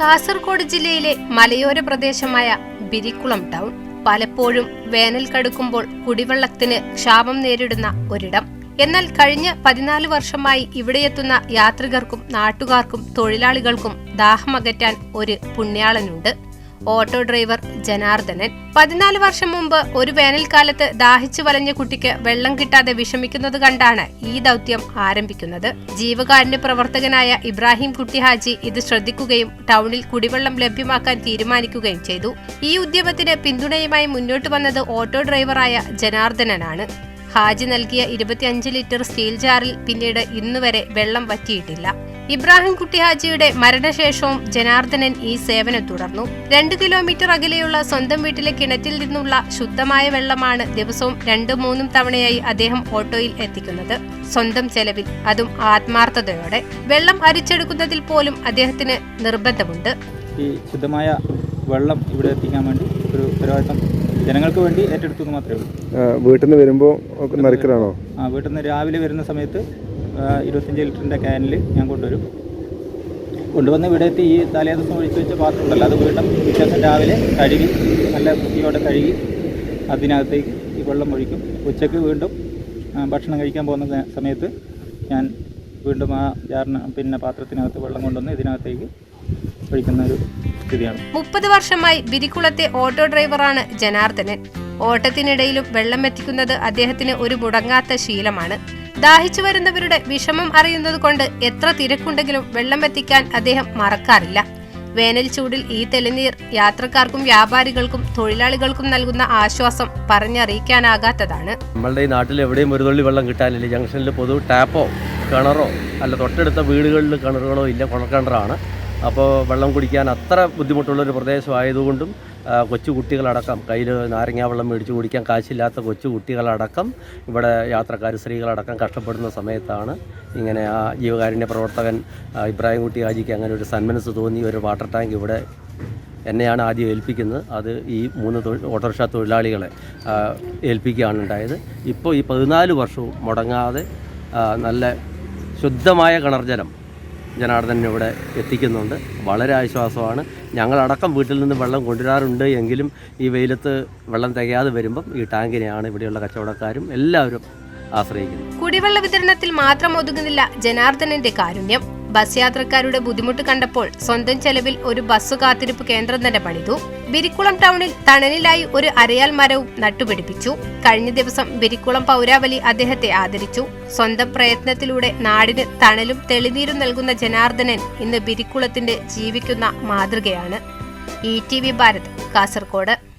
കാസർഗോഡ് ജില്ലയിലെ മലയോര പ്രദേശമായ ബിരിക്കുളം ടൗൺ പലപ്പോഴും വേനൽ കടുക്കുമ്പോൾ കുടിവെള്ളത്തിന് ക്ഷാമം നേരിടുന്ന ഒരിടം. എന്നാൽ കഴിഞ്ഞ പതിനാല് വർഷമായി ഇവിടെയെത്തുന്ന യാത്രികർക്കും നാട്ടുകാർക്കും തൊഴിലാളികൾക്കും ദാഹമകറ്റാൻ ഒരു പുണ്യാളനുണ്ട്. Auto driver Janardhanan. പതിനാല് വർഷം മുമ്പ് ഒരു വേനൽക്കാലത്ത് ദാഹിച്ചു വലഞ്ഞ കുട്ടിക്ക് വെള്ളം കിട്ടാതെ വിഷമിക്കുന്നത് കണ്ടാണ് ഈ ദൗത്യം ആരംഭിക്കുന്നത്. ജീവകാരുണ്യ പ്രവർത്തകനായ ഇബ്രാഹിം കുട്ടി ഹാജി ഇത് ശ്രദ്ധിക്കുകയും ടൗണിൽ കുടിവെള്ളം ലഭ്യമാക്കാൻ തീരുമാനിക്കുകയും ചെയ്തു. ഈ ഉദ്യമത്തിന് പിന്തുണയുമായി മുന്നോട്ട് വന്നത് ഓട്ടോ ഡ്രൈവറായ ജനാർദ്ദനനാണ്. ഹാജി നൽകിയ ഇരുപത്തിയഞ്ച് ലിറ്റർ സ്റ്റീൽ ജാറിൽ പിന്നീട് ഇന്നുവരെ വെള്ളം വറ്റിയിട്ടില്ല. ഇബ്രാഹിം കുട്ടി ഹാജിയുടെ മരണശേഷവും ജനാർദ്ദനൻ ഈ സേവനം തുടർന്നു. രണ്ട് കിലോമീറ്റർ അകലെയുള്ള സ്വന്തം വീട്ടിലെ കിണറ്റിൽ നിന്നുള്ള ശുദ്ധമായ വെള്ളമാണ് ദിവസവും രണ്ടും മൂന്നും തവണയായി അദ്ദേഹം ഓട്ടോയിൽ എത്തിക്കുന്നത്. സ്വന്തം ചെലവിൽ അതും ആത്മാർത്ഥതയോടെ. വെള്ളം അരിച്ചെടുക്കുന്നതിൽ പോലും അദ്ദേഹത്തിന് നിർബന്ധമുണ്ട്. ഈ ശുദ്ധമായ വെള്ളം ഇവിടെ എത്തിക്കാൻ വേണ്ടി ഒരു ഉത്തരവാദിത്തം ജനങ്ങൾക്ക് വേണ്ടി ഏറ്റെടുത്തു മാത്രമേ ഉള്ളൂ. വീട്ടിൽ നിന്ന് വരുമ്പോൾ നറുക്കലാണോ ആ വീട്ടിൽ നിന്ന് രാവിലെ വരുന്ന സമയത്ത് ഇരുപത്തഞ്ച് ലിറ്ററിന്റെ ക്യാനിൽ ഞാൻ കൊണ്ടുവരും. കൊണ്ടുവന്ന് ഇവിടെ എത്തി ഈ തലേ ദിവസം ഒഴിച്ച് വെച്ച പാത്രം ഉണ്ടല്ലോ അത് വീണ്ടും പിറ്റേന്ന് രാവിലെ കഴുകി നല്ല വൃത്തിയോടെ കഴുകി അതിനകത്തേക്ക് ഈ വെള്ളം ഒഴിക്കും. ഉച്ചയ്ക്ക് വീണ്ടും ഭക്ഷണം കഴിക്കാൻ പോകുന്ന സമയത്ത് ഞാൻ വീണ്ടും ആ ജാറിന് പിന്നെ പാത്രത്തിനകത്ത് വെള്ളം കൊണ്ടുവന്ന് ഇതിനകത്തേക്ക് ഒഴിക്കുന്ന ഒരു സ്ഥിതിയാണ്. മുപ്പത് വർഷമായി ബിരിക്കുളത്തെ ഓട്ടോ ഡ്രൈവറാണ് ജനാർദ്ദനൻ. ഓട്ടത്തിനിടയിലും വെള്ളം എത്തിക്കുന്നത് അദ്ദേഹത്തിന് ഒരു മുടങ്ങാത്ത ശീലമാണ്. ദാഹിച്ചു വരുന്നവരുടെ വിഷമം അറിയുന്നത് കൊണ്ട് എത്ര തിരക്കുണ്ടെങ്കിലും വെള്ളം എത്തിക്കാൻ അദ്ദേഹം മറക്കാറില്ല. വേനൽ ചൂടിൽ ഈ തെളിനീർ യാത്രക്കാർക്കും വ്യാപാരികൾക്കും തൊഴിലാളികൾക്കും നൽകുന്ന ആശ്വാസം പറഞ്ഞറിയിക്കാനാകാത്തതാണ്. നമ്മളുടെ ഈ നാട്ടിൽ എവിടെയും ഒരു തുള്ളി വെള്ളം കിട്ടാനില്ല. ജംഗ്ഷനിൽ പൊതു ടാപ്പോ കിണറോ അല്ല തൊട്ടടുത്ത വീടുകളിൽ കിണറുകളോ ഇല്ല കുണക്കിണറാണ്. അപ്പോൾ വെള്ളം കുടിക്കാൻ അത്ര ബുദ്ധിമുട്ടുള്ളൊരു പ്രദേശമായതുകൊണ്ടും ആ, കൊച്ചു കുട്ടികളടക്കം. കയ്യിൽ നാരങ്ങാ വെള്ളം മേടിച്ച് കുടിക്കാൻ കാശില്ലാത്ത കൊച്ചു കുട്ടികളടക്കം ഇവിടെ യാത്രക്കാർ സ്ത്രീകളടക്കം കഷ്ടപ്പെടുന്ന സമയത്താണ് ഇങ്ങനെ ആ ജീവകാരുണ്യ പ്രവർത്തകൻ ഇബ്രാഹിം കുട്ടി ഹാജിക്ക് അങ്ങനെ ഒരു സന്മനസ് തോന്നി ഒരു വാട്ടർ ടാങ്ക് ഇവിടെ എന്നെയാണ് ആദ്യം ഏൽപ്പിക്കുന്നത്. അത് ഈ മൂന്ന് ഓട്ടോറിക്ഷ തൊഴിലാളികളെ ഏൽപ്പിക്കുകയാണ് ഉണ്ടായത്. ഇപ്പോൾ ഈ പതിനാല് വർഷവും മുടങ്ങാതെ നല്ല ശുദ്ധമായ കിണർ ജലം ജനാർദ്ദനൻ ഇവിടെ എത്തിക്കുന്നുണ്ട്. വളരെ ആശ്വാസമാണ്. ഞങ്ങളടക്കം വീട്ടിൽ നിന്ന് വെള്ളം കൊണ്ടുവരാറുണ്ട് എങ്കിലും ഈ വെയിലത്ത് വെള്ളം തികയാതെ വരുമ്പം ഈ ടാങ്കിനെയാണ് ഇവിടെയുള്ള കച്ചവടക്കാരും എല്ലാവരും ആശ്രയിക്കുന്നത്. കുടിവെള്ള വിതരണത്തിൽ മാത്രം ഒതുങ്ങുന്നില്ല ജനാർദ്ദനന്റെ കാരുണ്യം. ബസ് യാത്രക്കാരുടെ ബുദ്ധിമുട്ട് കണ്ടപ്പോൾ സ്വന്തം ചെലവിൽ ഒരു ബസ് കാത്തിരിപ്പ് കേന്ദ്രം തന്നെ പണിതു. ബിരിക്കുളം ടൗണിൽ തണലിലായി ഒരു അരയാൽ മരവും നട്ടുപിടിപ്പിച്ചു. കഴിഞ്ഞ ദിവസം ബിരിക്കുളം പൗരാവലി അദ്ദേഹത്തെ ആദരിച്ചു. സ്വന്തം പ്രയത്നത്തിലൂടെ നാടിന് തണലും തെളിനീരും നൽകുന്ന ജനാർദ്ദനൻ ഇന്ന് ബിരിക്കുളത്തിന്റെ ജീവിക്കുന്ന മാതൃകയാണ്. E T V Bharat Kasargod